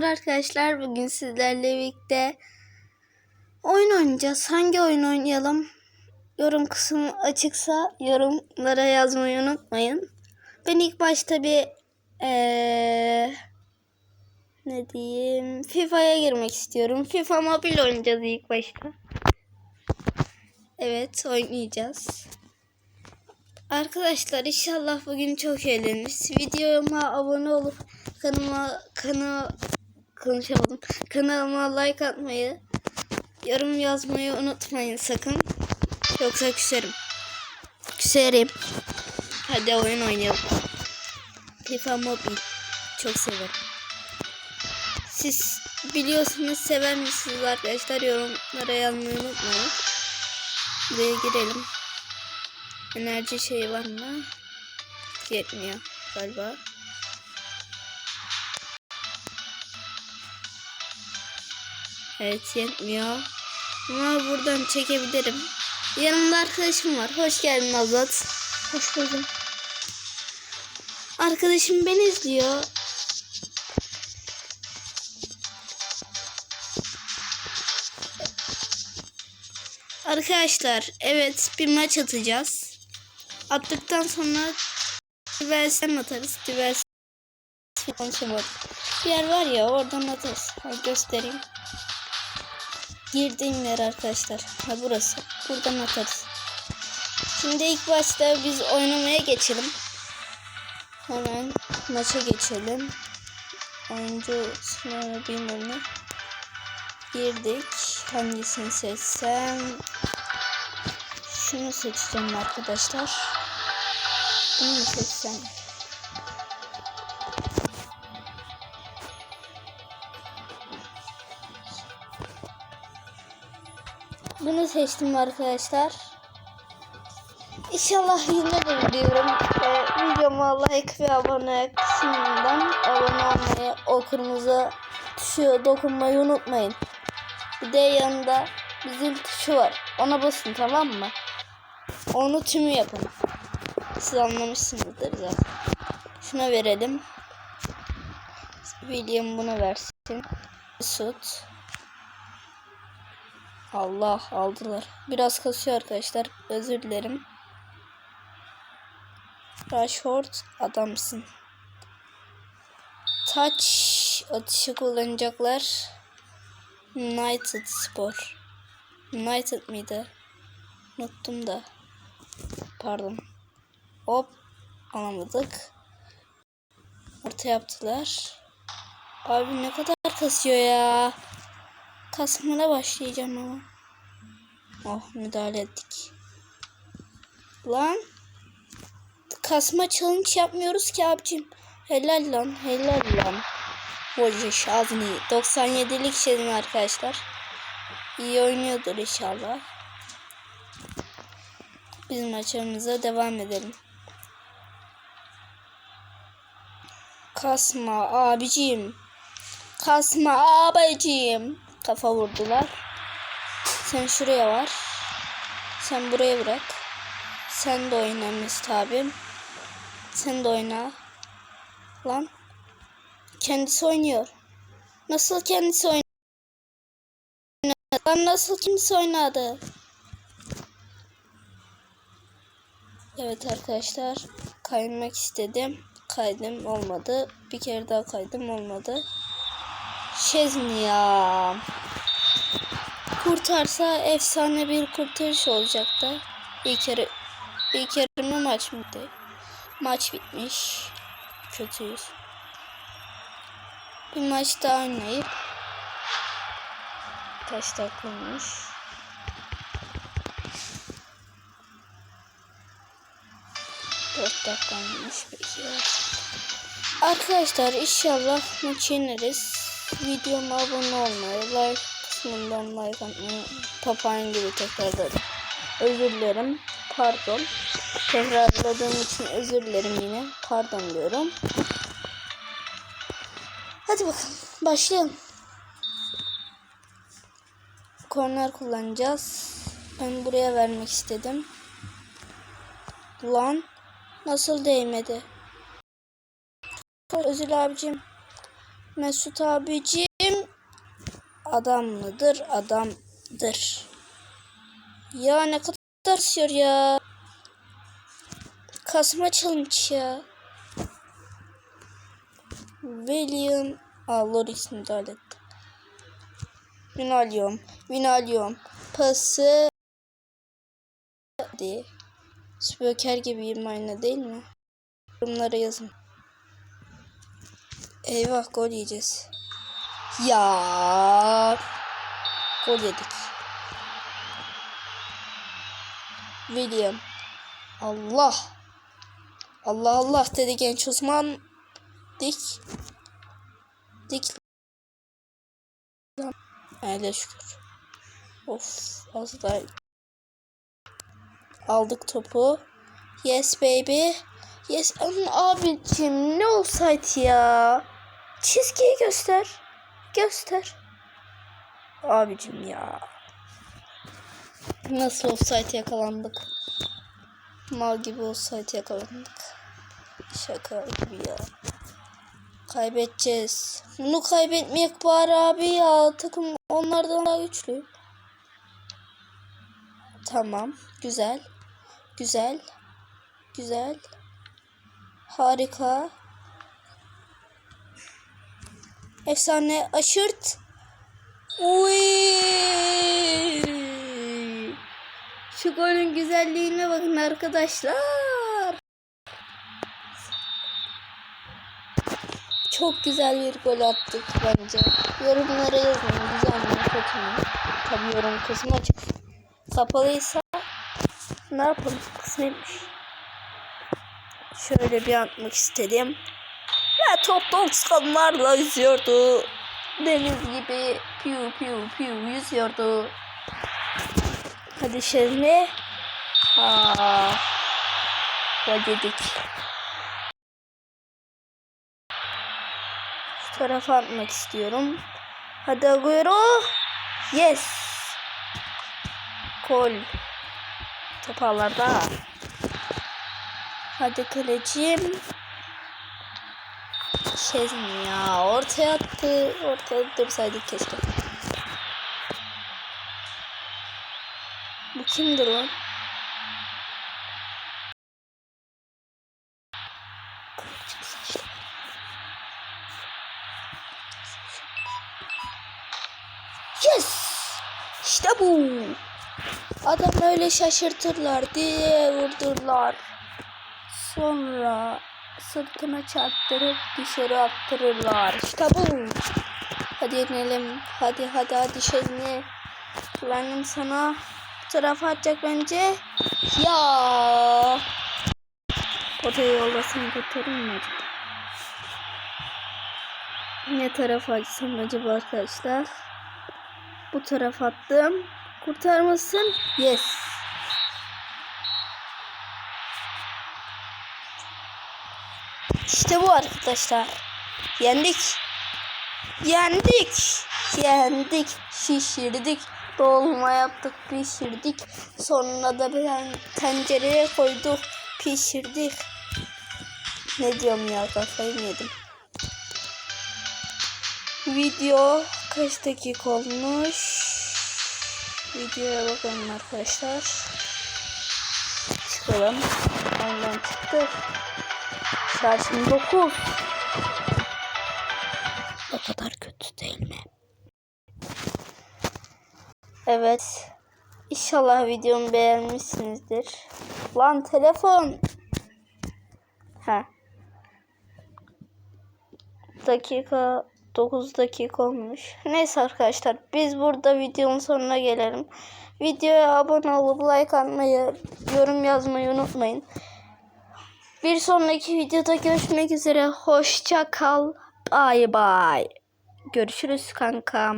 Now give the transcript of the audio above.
Selamlar arkadaşlar. Bugün sizlerle birlikte oyun oynayacağız. Hangi oyun oynayalım? Yorum kısmı açıksa yorumlara yazmayı unutmayın. Ben ilk başta bir eee, ne diyeyim FIFA'ya girmek istiyorum. FIFA mobil oynayacağız ilk başta. Evet oynayacağız. Arkadaşlar inşallah bugün çok eğleniriz. Videoma abone olup kanalıma kana konuşamadım. Kanalıma like atmayı, yorum yazmayı unutmayın sakın. Yoksa küserim. Küserim. Hadi oyun oynayalım. FIFA Mobile. Çok severim. Siz biliyorsunuz sever misiniz arkadaşlar? Yorumlara yazmayı unutmayın. Buraya girelim. Enerji şeyi var mı? Yetmiyor galiba. Evet yetmiyor. Ama buradan çekebilirim. Yanımda arkadaşım var. Hoş geldin Azat. Hoş buldum. Arkadaşım beni izliyor. Arkadaşlar evet bir maç atacağız. Attıktan sonra diversen atarız. Diversen. Bir yer var ya oradan atarız. Ha, göstereyim. Girdiğim yer arkadaşlar. Ha burası. Buradan atarız. Şimdi ilk başta biz oynamaya geçelim. Hemen maça geçelim. Oyuncu sınavı bilmem. Girdik. Hangisini seçsem? Şunu seçeceğim arkadaşlar. Bunu seçsem? Bunu seçtim arkadaşlar. İnşallah yine de diyorum. Ee, videoma like ve abone kısmından abone olmayı, o kırmızı tuşu dokunmayı unutmayın. Bir de yanında bizim tuşu var. Ona basın tamam mı? Onu tümü yapın. Siz anlamışsınızdır zaten. Şuna verelim. William bunu versin. Mesut. Allah aldılar. Biraz kasıyor arkadaşlar. Özür dilerim. Rashford adamsın. Touch atışı kullanacaklar. United Spor. United miydi? Unuttum da. Pardon. Hop. Alamadık. Orta yaptılar. Abi ne kadar kasıyor ya. Kasmana başlayacağım ama. Oh müdahale ettik. Lan. Kasma challenge yapmıyoruz ki abicim. Helal lan helal lan. Hoca Şazni. 97'lik şeyim arkadaşlar. İyi oynuyordur inşallah. Biz maçımıza devam edelim. Kasma abicim. Kasma abicim. Kafa vurdular. Sen şuraya var. Sen buraya bırak. Sen de oyna Mesut abim. Sen de oyna. Lan. Kendisi oynuyor. Nasıl kendisi oynadı? Lan nasıl kendisi oynadı? Evet arkadaşlar. Kaymak istedim. Kaydım olmadı. Bir kere daha kaydım olmadı. Şezni ya. Kurtarsa efsane bir kurtarış olacaktı. İlk kere ilk yarımı maç mıydı? Maç bitmiş. Kötüyüz. Bir maç daha oynayıp kaç dakika olmuş? Dört dakika olmuş peki. Arkadaşlar inşallah maç yeneriz. Videoma abone olmayı, like kısmından like atmayı, papağan gibi tekrarladım. Özür dilerim. Pardon. Tekrarladığım için özür dilerim yine. Pardon diyorum. Hadi bakalım. Başlayalım. Korner kullanacağız. Ben buraya vermek istedim. Lan. Nasıl değmedi? Özür abicim. Mesut abicim adam mıdır? Adamdır. Ya ne kadar sür ya. Kasma challenge ya. William müdahale etti. Win alıyorum. Win alıyorum. Pası Hadi. Spöker gibiyim aynı değil mi? Yorumlara yazın. Eyvah gol yiyeceğiz. Ya gol yedik. William. Allah. Allah Allah dedi genç Osman. Dik. Dik. Hele şükür. Of az daha. Aldık topu. Yes baby. Yes abicim ne olsaydı ya. Çizgiyi göster. Göster. Abicim ya. Nasıl olsaydı yakalandık. Mal gibi olsaydı yakalandık. Şaka gibi ya. Kaybedeceğiz. Bunu kaybetmeyek bari abi ya. Takım onlardan daha güçlü. Tamam. Güzel. Güzel. Güzel. Harika. Efsane aşırt. Uy! Şu golün güzelliğine bakın arkadaşlar. Çok güzel bir gol attık bence. Yorumlara yazın. Güzel mi kötü mü? Tabii yorum kısmı açık. Kapalıysa ne yapalım? Kısmetmiş. Şöyle bir atmak istedim. Ve top 90'larla yüzüyordu. Deniz gibi piu piu piu yüzüyordu. Hadi şimdi. Aa, gol yedik. Şu tarafa atmak istiyorum. Hadi Agüero. Yes. Gol. Top ağlarda. Hadi kalecim. Şezmi ya ortaya attı. Ortaya dursaydık keşke. Bu kimdir lan? Yes! İşte bu. Adam öyle şaşırtırlar diye vurdurlar. Sonra sırtına çarptırıp dışarı attırırlar. İşte bu. Hadi yenelim. Hadi hadi hadi şeyini. Güvendim sana. Tarafa atacak bence. Ya. Potayı yollasam kurtarır mı acaba? Ne tarafa açsam acaba arkadaşlar? Bu tarafa attım. Kurtarmasın. Yes. İşte bu arkadaşlar. Yendik. Yendik. Yendik. Şişirdik. Dolma yaptık, pişirdik. Sonra da ben tencereye koyduk, pişirdik. Ne diyorum ya kafayı yedim. Video kaç dakika olmuş? Videoya bakalım arkadaşlar. Çıkalım. Ondan çıktık. Şarjım 9. O kadar kötü değil mi? Evet. İnşallah videomu beğenmişsinizdir. Lan telefon. Ha. Dakika 9 dakika olmuş. Neyse arkadaşlar biz burada videonun sonuna gelelim. Videoya abone olup like atmayı, yorum yazmayı unutmayın. Bir sonraki videoda görüşmek üzere. Hoşça kal. Bye bye. Görüşürüz kankam.